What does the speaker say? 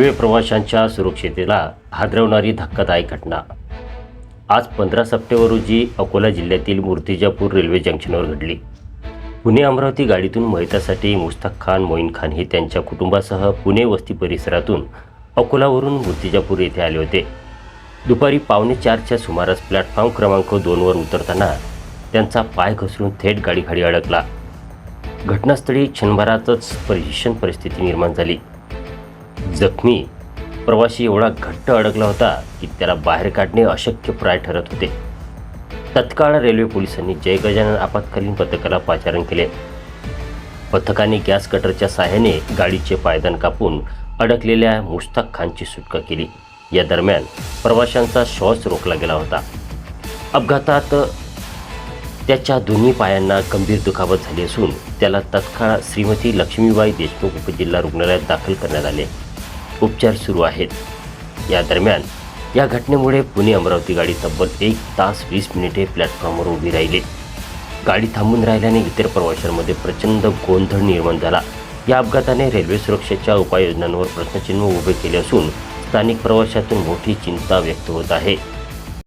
Railway प्रवाशांच्या सुरक्षितेला हादरवणारी धक्कादायक घटना. आज पंधरा सप्टेंबर रोजी अकोला जिल्ह्यातील मूर्तिजापूर रेल्वे जंक्शनवर घडली. पुणे अमरावती गाडीतून मयतासाठी मुस्ताक खान मोईन खान हे त्यांच्या कुटुंबासह पुणे वस्ती परिसरातून अकोलावरून मूर्तिजापूर येथे आले होते. दुपारी पावणे चारच्या सुमारास प्लॅटफॉर्म क्रमांक दोनवर उतरताना त्यांचा पाय घसरून थेट गाडीखाली अडकला. घटनास्थळी क्षणभरातच भीषण परिस्थिती निर्माण झाली. जखमी. प्रवासी एवढा घट्ट अडकला होता की त्याला बाहेर काढणे अशक्यप्राय ठरत होते. तत्काळ रेल्वे पोलिसांनी जय गजानन आपत्कालीन पथकाला पाचारण केले. पथकाने गॅस कटरच्या सहाय्याने गाडीचे पायदान कापून अडकलेल्या मुश्ताक खानची सुटका केली. या दरम्यान प्रवाशांचा श्वास रोखला गेला होता. अपघातात त्याच्या दोन्ही पायांना गंभीर दुखापत झाली असून त्याला तत्काळ श्रीमती लक्ष्मीबाई देशमुख उपजिल्हा रुग्णालयात दाखल करण्यात आले. उपचार सुरू आहेत. या दरम्यान या घटनेमुळे पुणे अमरावती गाडी तब्बल एक तास वीस मिनिटे प्लॅटफॉर्मवर उभी राहिली. गाडी थांबून राहिल्याने इतर प्रवाशांमध्ये प्रचंड गोंधळ निर्माण झाला. या अपघाताने रेल्वे सुरक्षेच्या उपाययोजनांवर प्रश्नचिन्ह उभे केले असून स्थानिक प्रवाशातून मोठी चिंता व्यक्त होत आहे.